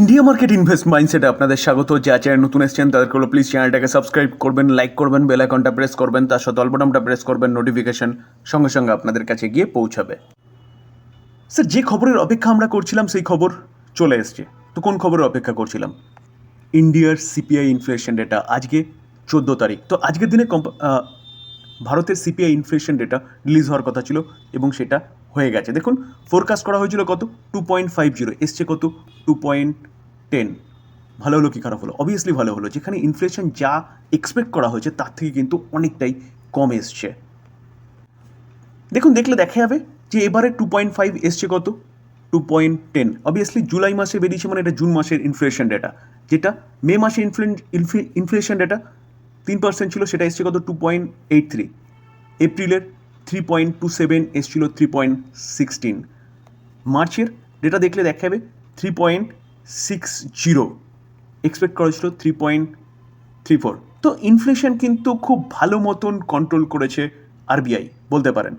India market invest মাইন্ডসেটে আপনাদের স্বাগত। যা চ্যানেল নতুন এসছেন, তাদেরকে হলো প্লিজ চ্যানেলটাকে সাবস্ক্রাইব করবেন লাইক করবেন বেল আইকনটা প্রেস করবেন, তার সাথে অল্পটামটা প্রেস করবেন নোটিফিকেশন সঙ্গে সঙ্গে আপনাদের কাছে গিয়ে পৌঁছাবে। স্যার যে খবরের অপেক্ষা আমরা করছিলাম, সেই খবর চলে এসছে। তো কোন খবরের অপেক্ষা করছিলাম? ইন্ডিয়ার সিপিআই ইনফ্লেশন ডেটা আজকে চোদ্দ তারিখ। তো আজকের দিনে ভারতের সিপিআই ইনফ্লেশন ডেটা রিলিজ হওয়ার কথা ছিল এবং সেটা হয়ে গেছে। দেখুন ফোরকাস্ট করা হয়েছিল কত? টু পয়েন্ট ফাইভ জিরো এসছে কত? টু পয়েন্ট টেন ভালো হলো কি খারাপ হলো? অবভিয়াসলি ভালো হলো। যেখানে ইনফ্লেশন যা এক্সপেক্ট করা হয়েছে, তার থেকে কিন্তু অনেকটাই কম এসছে। দেখুন, দেখলে দেখা যাবে যে এবারে টু পয়েন্ট ফাইভ এসছে কত? Two point ten obviously July মাসে বেরিয়েছে মানে এটা জুন মাসের ইনফ্লেশন ডেটা যেটা মে মাসে ইনফ্লেশন ডেটা তিন পার্সেন্ট ছিল, সেটা এসছে কত? টু পয়েন্ট এইট থ্রি এপ্রিলের থ্রি পয়েন্ট টু সেভেন এসছিল থ্রি পয়েন্ট সিক্সটিন মার্চের ডেটা দেখলে দেখা যাবে three point six zero expect করা ছিল থ্রি পয়েন্ট থ্রি ফোর তো ইনফ্লেশন কিন্তু খুব ভালো মতন কন্ট্রোল করেছে আরবিআই বলতে পারেন।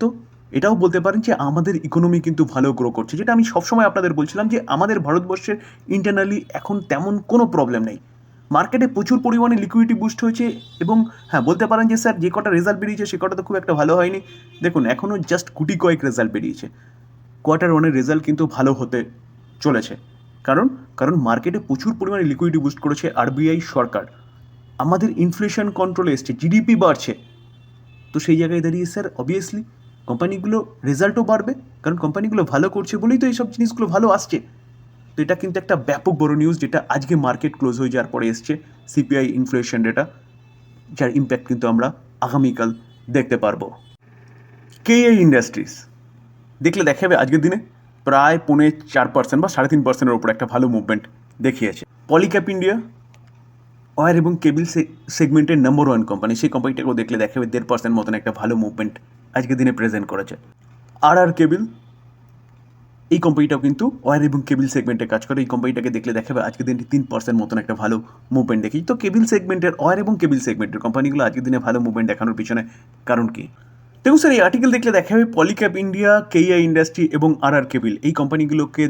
তো এটাও বলতে পারেন যে আমাদের ইকোনমি কিন্তু ভালো গ্রো করছে। যেটা আমি সবসময় আপনাদের বলছিলাম যে আমাদের ভারতবর্ষের ইন্টারনালি এখন তেমন কোনো প্রবলেম নেই। মার্কেটে প্রচুর পরিমাণে লিকুইডিটি বুস্ট হয়েছে এবং হ্যাঁ বলতে পারেন যে স্যার, যে কটা রেজাল্ট বেরিয়েছে, সে কটা তো খুব একটা ভালো হয়নি। দেখুন এখনও জাস্ট গুটি কয়েক রেজাল্ট বেরিয়েছে। কোয়ার্টার ওয়ানের রেজাল্ট কিন্তু ভালো হতে চলেছে। কারণ কারণ মার্কেটে প্রচুর পরিমাণে লিকুইডিটি বুস্ট করেছে আরবিআই সরকার। আমাদের ইনফ্লেশন কন্ট্রোলে এসছে জিডিপি বাড়ছে। তো সেই জায়গায় দাঁড়িয়ে স্যার অবভিয়াসলি কোম্পানিগুলো রেজাল্টও বাড়বে। কারণ কোম্পানিগুলো ভালো করছে বলেই তো এইসব জিনিসগুলো ভালো আসছে। তো এটা কিন্তু একটা ব্যাপক বড় নিউজ যেটা আজকে মার্কেট ক্লোজ হয়ে যাওয়ার পরে এসছে সিপিআই ইনফ্লেশন ডেটা যার ইম্প্যাক্ট কিন্তু আমরা আগামীকাল দেখতে পারব। কেআই ইন্ডাস্ট্রিজ দেখলে দেখা যাবে আজকের দিনে প্রায় পৌনে চার পার্সেন্ট বা সাড়ে তিন পার্সেন্টের ওপর একটা ভালো মুভমেন্ট দেখিয়েছে। পলিক্যাপ ইন্ডিয়া ওয়ার এবং কেবিল সেগমেন্টের নাম্বার ওয়ান কোম্পানি সেই কোম্পানিটাকেও দেখলে দেখা যাবে দেড় পার্সেন্ট মতন একটা ভালো মুভমেন্ট আজকের দিনে প্রেজেন্ট করেছে। আর আর কেবিল এই কোম্পানিটাও কিন্তু ওয়ার এবং কেবিল সেগমেন্টে কাজ করে। এই কোম্পানিটাকে দেখলে দেখাবে আজকের দিনে তিন পার্সেন্ট মতন একটা ভালো মুভমেন্ট দেখি। তো কেবিল সেগমেন্টের ওয়ার এবং কেবিল সেগমেন্টের কোম্পানিগুলো আজকের দিনে ভালো মুভমেন্ট দেখানোর পিছনে কারণ কি? দেখুন স্যার এই আর্টিকেল দেখলে দেখা যাবে পলিক্যাপ ইন্ডিয়া কেইআই ইন্ডাস্ট্রি এবং আর আর কেবিল এই কোম্পানিগুলোকে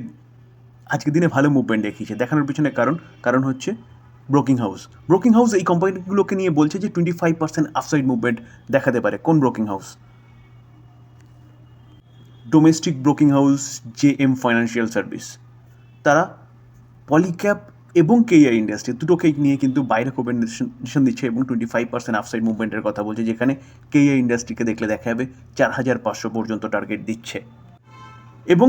আজকের দিনে ভালো মুভমেন্ট দেখিয়েছে। দেখানোর পিছনে কারণ কারণ হচ্ছে ব্রোকিং হাউস ব্রোকিং হাউস এই কোম্পানিগুলোকে নিয়ে বলছে যে twenty five percent upside movement দেখাতে পারে। কোন broking house domestic broking house J M financial service তারা পলিক্যাপ এবং কেআই ইন্ডাস্ট্রি দুটোকেই নিয়ে কিন্তু বাইরে রেকমেন্ডেশন দিচ্ছে এবং টোয়েন্টি ফাইভ পার্সেন্ট আফসাইড মুভমেন্টের কথা বলছে, যেখানে কেআই ইন্ডাস্ট্রিকে দেখলে দেখা যাবে চার হাজার পাঁচশো পর্যন্ত টার্গেট দিচ্ছে। এবং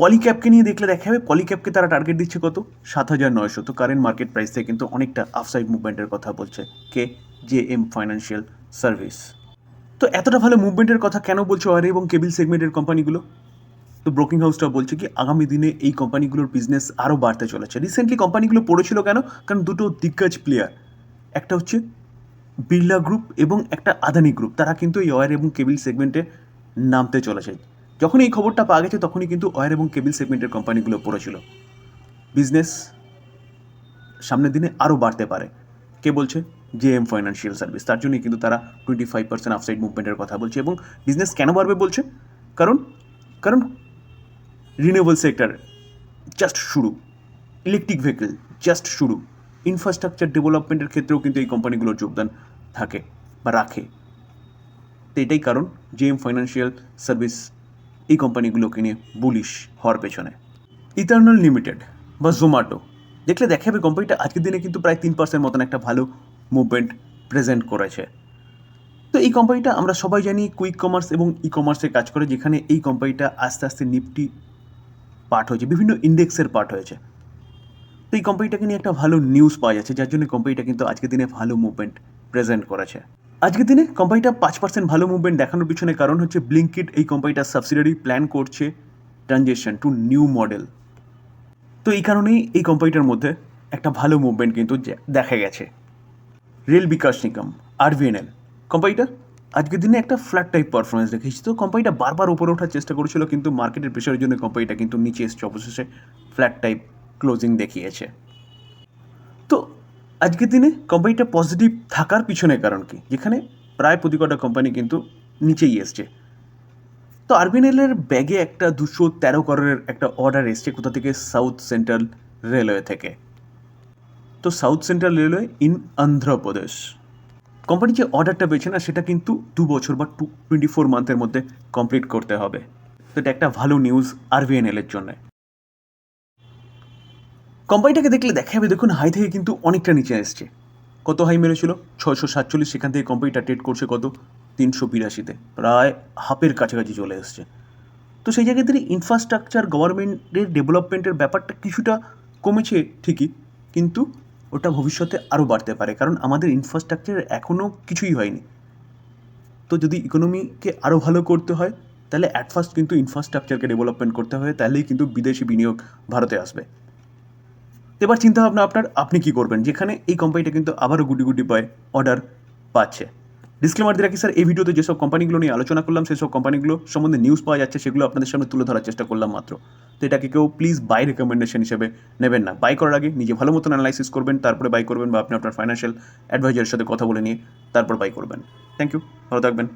পলিক্যাপকে নিয়ে দেখলে দেখা যাবে পলিক্যাপকে তারা টার্গেট দিচ্ছে কত? সাত হাজার নয়শো। তো কারেন্ট মার্কেট প্রাইস থেকে কিন্তু অনেকটা আফসাইড মুভমেন্টের কথা বলছে কে? জে এম ফাইন্যান্সিয়াল সার্ভিস তো এতটা ভালো মুভমেন্টের কথা কেন বলছে ওয়ার এবং কেবিল সেগমেন্টের কোম্পানিগুলো তো ব্রোকিং হাউসটা বলছে কি, আগামী দিনে এই কোম্পানিগুলোর বিজনেস আরও বাড়তে চলেছে। রিসেন্টলি কোম্পানিগুলো পড়েছিল কেন? কারণ দুটো দিগ্গজ প্লেয়ার একটা হচ্ছে বিড়লা গ্রুপ এবং একটা আদানি গ্রুপ তারা কিন্তু এই ওয়ার এবং কেবিল সেগমেন্টে নামতে চলেছে। যখন এই খবরটা পাওয়া গেছে, তখনই কিন্তু ওয়ার এবং কেবিল সেগমেন্টের কোম্পানিগুলো পড়েছিল। বিজনেস সামনের দিনে আরও বাড়তে পারে। কে বলছে? J M financial service. তার জন্যই কিন্তু তারা টোয়েন্টি ফাইভ পার্সেন্ট আফসাইড মুভমেন্টের কথা বলছে এবং বিজনেস কেন বাড়বে বলছে? কারণ কারণ রিনিউয়েবল সেক্টর জাস্ট শুরু। ইলেকট্রিক ভেহিকেল জাস্ট শুরু। ইনফ্রাস্ট্রাকচার ডেভেলপমেন্টের ক্ষেত্রেও কিন্তু এই কোম্পানিগুলোর যোগদান থাকে বা রাখে। তো এটাই কারণ জে এম ফাইন্যান্সিয়াল সার্ভিস এই কোম্পানিগুলোকে নিয়ে বুলিশ হওয়ার পেছনে। ইটার্নাল লিমিটেড বা জোম্যাটো দেখলে দেখা যাবে কোম্পানিটা আজকের দিনে কিন্তু প্রায় তিন পার্সেন্ট মতন একটা ভালো মুভমেন্ট প্রেজেন্ট করেছে। তো এই কোম্পানিটা আমরা সবাই জানি কুইক কমার্স এবং ই কমার্সে কাজ করে, যেখানে এই কোম্পানিটা আস্তে আস্তে নিফটি পার্ট হয়েছে, বিভিন্ন ইন্ডেক্সের পার্ট হয়েছে। তো এই কোম্পানিটাকে নিয়ে একটা ভালো নিউজ পাওয়া যাচ্ছে, যার জন্য কোম্পানিটা কিন্তু আজকের দিনে ভালো মুভমেন্ট প্রেজেন্ট করেছে। আজকের দিনে কোম্পানিটা পাঁচ পার্সেন্ট ভালো মুভমেন্ট দেখানোর পিছনে কারণ হচ্ছে ব্লিঙ্কিট এই কোম্পানিটার সাবসিডারি প্ল্যান করছে ট্রানজেকশন টু নিউ মডেল তো এই কারণেই এই কোম্পানিটার মধ্যে একটা ভালো মুভমেন্ট কিন্তু দেখা গেছে। রেল বিকাশ নিগম, আরভিএনএল। কোম্পানিটা আজকের দিনে একটা ফ্ল্যাট টাইপ পারফরমেন্স দেখিয়েছে। তো কোম্পানিটা বারবার উপরে ওঠার চেষ্টা করেছিল, কিন্তু মার্কেটের প্রেশারের জন্য কোম্পানিটা কিন্তু নিচে এসছে, অবশেষে ফ্ল্যাট টাইপ ক্লোজিং দেখিয়েছে। তো আজকের দিনে কোম্পানিটা পজিটিভ থাকার পিছনে কারণ কি? যেখানে প্রায় প্রতি কটা কোম্পানি কিন্তু নিচেই এসছে। তো আরবিএনএলের ব্যাগে একটা দুশো তেরো করোড়ের একটা অর্ডার এসছে কোথা থেকে? সাউথ সেন্ট্রাল রেলওয়ে থেকে। তো south central railway in Andhra Pradesh. Company যে অর্ডারটা পেয়েছে না, সেটা কিন্তু দু বছর বা টু টোয়েন্টি ফোর মান্থের মধ্যে কমপ্লিট করতে হবে। তো এটা একটা ভালো নিউজ আরভিএনএল এর জন্য। কোম্পানিটাকে দেখলে দেখা যাবে, দেখুন হাই থেকে কিন্তু অনেকটা নিচে এসছে। কত হাই মেরেছিল? ছয়শো সাতচল্লিশ, সেখান থেকে কোম্পানিটা ট্রেড করছে কত? তিনশো বিরাশিতে। প্রায় হাফের কাছাকাছি চলে এসছে। তো সেই জায়গায় থেকে ইনফ্রাস্ট্রাকচার গভর্নমেন্টের ডেভেলপমেন্টের ব্যাপারটা কিছুটা কমেছে ঠিকই, কিন্তু ওটা ভবিষ্যতে আরও বাড়তে পারে, কারণ আমাদের ইনফ্রাস্ট্রাকচার এখনও কিছুই হয়নি। তো যদি ইকোনমিকে আরও ভালো করতে হয়, তাহলে অ্যাট ফার্স্ট কিন্তু ইনফ্রাস্ট্রাকচারকে ডেভেলপমেন্ট করতে হয় তাহলেই কিন্তু বিদেশি বিনিয়োগ ভারতে আসবে। এবার চিন্তা ভাবনা আপনার, আপনি কি করবেন? যেখানে এই কোম্পানিটা কিন্তু আবারও গুটি গুটি পায় অর্ডার পাচ্ছে। ডিসক্লেমার দিয়ে রাখি স্যার এই ভিডিওতে যেসব কোম্পানিগুলো নিয়ে আলোচনা করলাম, সেসব কোম্পানিগুলো সম্বন্ধে নিউজ পাওয়া যাচ্ছে, সেগুলো আপনাদের সামনে তুলে ধরার চেষ্টা করলাম মাত্র। তো এটাকে কেউ প্লিজ বাই রেকমেন্ডেশন হিসেবে নেবেন না। বাই করার আগে নিজে ভালো মতন অ্যানালাইসিস করবেন, তারপরে বাই করবেন বা আপনি আপনার ফাইন্যান্সিয়াল অ্যাডভাইজারের সাথে কথা বলে নিয়ে তারপর বাই করবেন। থ্যাংক ইউ ভালো থাকবেন।